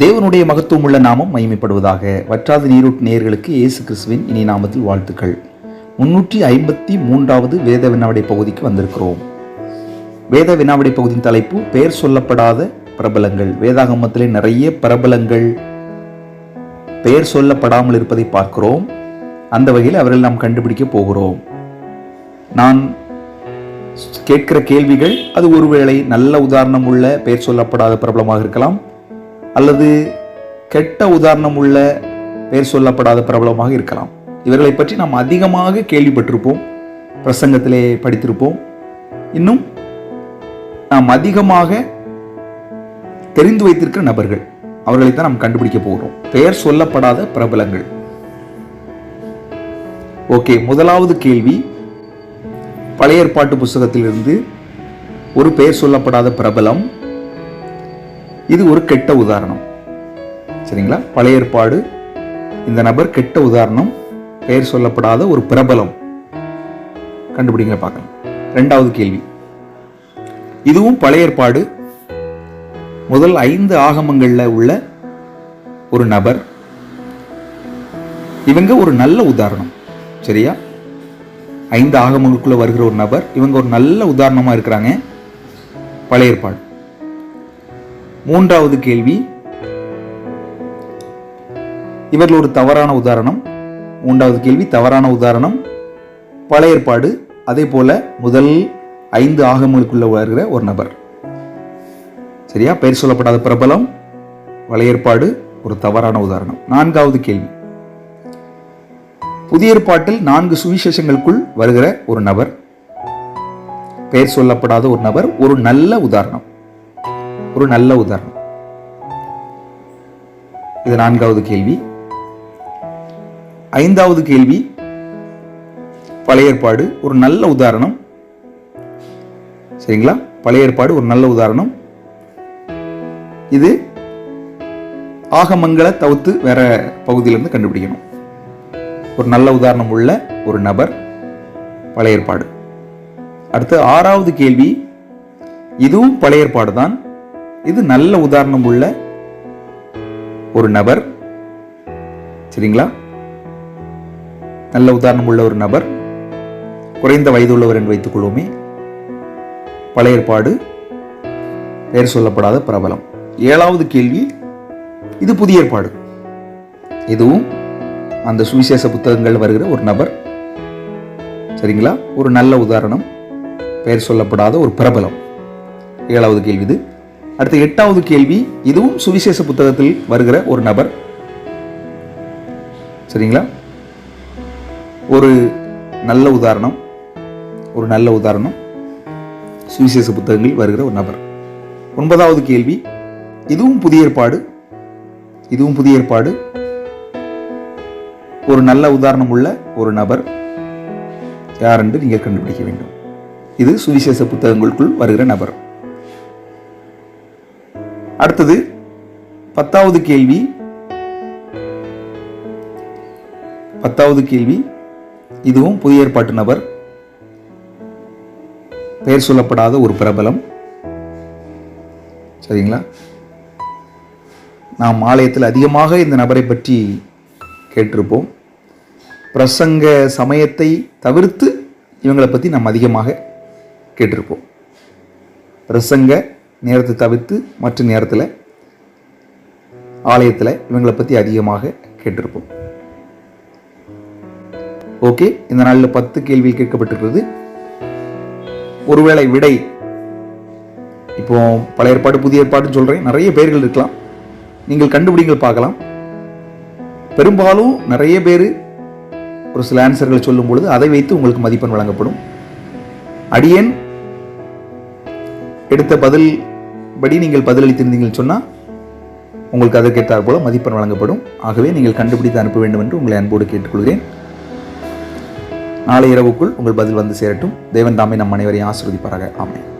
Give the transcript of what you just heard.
தேவனுடைய மகத்துவம் உள்ள நாமம் மகிமைப்படுவதாக வற்றாத நீரூட் நேயர்களுக்கு இயேசு கிறிஸ்துவின் இனி நாமத்தில் வாழ்த்துக்கள். முன்னூற்றி ஐம்பத்தி மூன்றாவது வேத வினாவிடை பகுதிக்கு வந்திருக்கிறோம். வேத வினாவிடை பகுதியின் தலைப்பு பெயர் சொல்லப்படாத பிரபலங்கள். வேதாகமத்திலே நிறைய பிரபலங்கள் பெயர் சொல்லப்படாமல் இருப்பதை பார்க்கிறோம். அந்த வகையில் அவர்கள் நாம் கண்டுபிடிக்க போகிறோம். நான் கேட்கிற கேள்விகள் அது ஒருவேளை நல்ல உதாரணம் உள்ள பெயர் சொல்லப்படாத பிரபலமாக இருக்கலாம். அல்லது கெட்ட உதாரணம் உள்ள பெயர் சொல்லப்படாத பிரபலமாக இருக்கலாம். இவர்களை பற்றி நாம் அதிகமாக கேள்விப்பட்டிருப்போம் பிரசங்கத்திலே படித்திருப்போம். இன்னும் நாம் அதிகமாக தெரிந்து வைத்திருக்கிற நபர்கள் அவர்களைத்தான் நாம் கண்டுபிடிக்க போகிறோம். பெயர் சொல்லப்படாத பிரபலங்கள். ஓகே முதலாவது கேள்வி. பழைய ஏற்பாட்டு புஸ்தகத்திலிருந்து ஒரு பெயர் சொல்லப்படாத பிரபலம். இது ஒரு கெட்ட உதாரணம். சரிங்களா? பழைய ஏற்பாடு இந்த நபர் கெட்ட உதாரணம் பெயர் சொல்லப்படாத ஒரு பிரபலம். கண்டுபிடிங்க பார்க்கலாம். ரெண்டாவது கேள்வி. இதுவும் பழைய ஏற்பாடு. முதல் ஐந்து ஆகமங்களில் உள்ள ஒரு நபர். இவங்க ஒரு நல்ல உதாரணம். சரியா? ஐந்து ஆகமங்களுக்குள்ளே வருகிற ஒரு நபர். இவங்க ஒரு நல்ல உதாரணமாக இருக்கிறாங்க. பழைய ஏற்பாடு. மூன்றாவது கேள்வி. இவர்கள் ஒரு தவறான உதாரணம். மூன்றாவது கேள்வி தவறான உதாரணம். பழைய ஏற்பாடு அதே போல முதல் ஐந்து ஆகமங்களுக்குள்ள வருகிற ஒரு நபர். சரியா? பெயர் சொல்லப்படாத பிரபலம். பழைய ஏற்பாடு ஒரு தவறான உதாரணம். நான்காவது கேள்வி. புதிய ஏற்பாட்டில் நான்கு சுவிசேஷங்களுக்குள் வருகிற ஒரு நபர். பெயர் சொல்லப்படாத ஒரு நபர் ஒரு நல்ல உதாரணம். ஒரு நல்ல உதாரணம். இது நான்காவது கேள்வி. ஐந்தாவது கேள்வி. பழைய ஏற்பாடு ஒரு நல்ல உதாரணம். சரிங்களா? பழைய ஏற்பாடு ஒரு நல்ல உதாரணம். இது ஆகமங்களை தவிர்த்து வேற பகுதியிலிருந்து கண்டுபிடிக்கணும். ஒரு நல்ல உதாரணம் உள்ள ஒரு நபர் பழைய ஏற்பாடு. அடுத்து ஆறாவது கேள்வி. இதுவும் பழைய ஏற்பாடு தான். இது நல்ல உதாரணம் உள்ள ஒரு நபர். சரிங்களா? நல்ல உதாரணம் உள்ள ஒரு நபர். குறைந்த வயது உள்ளவர் என்று வைத்துக் கொள்வோமே. பழைய ஏற்பாடு. பெயர் சொல்லப்படாத பிரபலம். ஏழாவது கேள்வி இது புதிய ஏற்பாடு. இதுவும் அந்த சுவிசேஷ புத்தகங்கள் வருகிற ஒரு நபர். சரிங்களா? ஒரு நல்ல உதாரணம். பெயர் சொல்லப்படாத ஒரு பிரபலம். ஏழாவது கேள்வி இது. அடுத்த எட்டாவது கேள்வி இதுவும் சுவிசேஷ புத்தகத்தில் வருகிற ஒரு நபர். சரிங்களா? ஒரு நல்ல உதாரணம் ஒரு நல்ல உதாரணம். சுவிசேஷ புத்தகங்களில் வருகிற ஒரு நபர். ஒன்பதாவது கேள்வி இதுவும் புதிய ஏற்பாடு இதுவும் புதிய ஏற்பாடு. ஒரு நல்ல உதாரணம் உள்ள ஒரு நபர். யார் என்று நீங்கள் கண்டுபிடிக்க வேண்டும். இது சுவிசேஷ புத்தகங்களுக்குள் வருகிற நபர். அடுத்தது பத்தாவது கேள்வி. பத்தாவது கேள்வி. இதுவும் புதிய ஏற்பாட்டு நபர். பெயர் சொல்லப்படாத ஒரு பிரபலம். சரிங்களா? நாம் ஆலயத்தில் அதிகமாக இந்த நபரை பற்றி கேட்டிருப்போம். பிரசங்க சமயத்தை தவிர்த்து இவங்களை பற்றி நாம் அதிகமாக கேட்டிருப்போம். பிரசங்க நேரத்தை தவிர்த்து மற்ற நேரத்தில் ஆலயத்தில் இவங்களை பற்றி அதிகமாக கேட்டிருப்போம். ஓகே இந்த நாளில் பத்து கேள்வி கேட்கப்பட்டிருக்கிறது. ஒருவேளை விடை இப்போ பழைய ஏற்பாடு புதிய ஏற்பாடுன்னு சொல்கிறேன் நிறைய பேர்கள் இருக்கலாம். நீங்கள் கண்டுபிடிங்கள் பார்க்கலாம். பெரும்பாலும் நிறைய பேர் ஒரு சில ஆன்சர்களை சொல்லும் பொழுது அதை வைத்து உங்களுக்கு மதிப்பெண் வழங்கப்படும். அடியேன் எடுத்த பதில் படி நீங்கள் பதிலளித்திருந்தீங்கன்னு சொன்னால் உங்களுக்கு அதற்கேற்றார் போல மதிப்பெண் வழங்கப்படும். ஆகவே நீங்கள் கண்டுபிடித்து அனுப்ப வேண்டும் என்று உங்களை அன்போடு கேட்டுக்கொள்கிறேன். நாளை இரவுக்குள் உங்கள் பதில் வந்து சேரட்டும். தேவன் தாமே நம் அனைவரையும் ஆசிர்வதிப்பாராக. ஆமென்.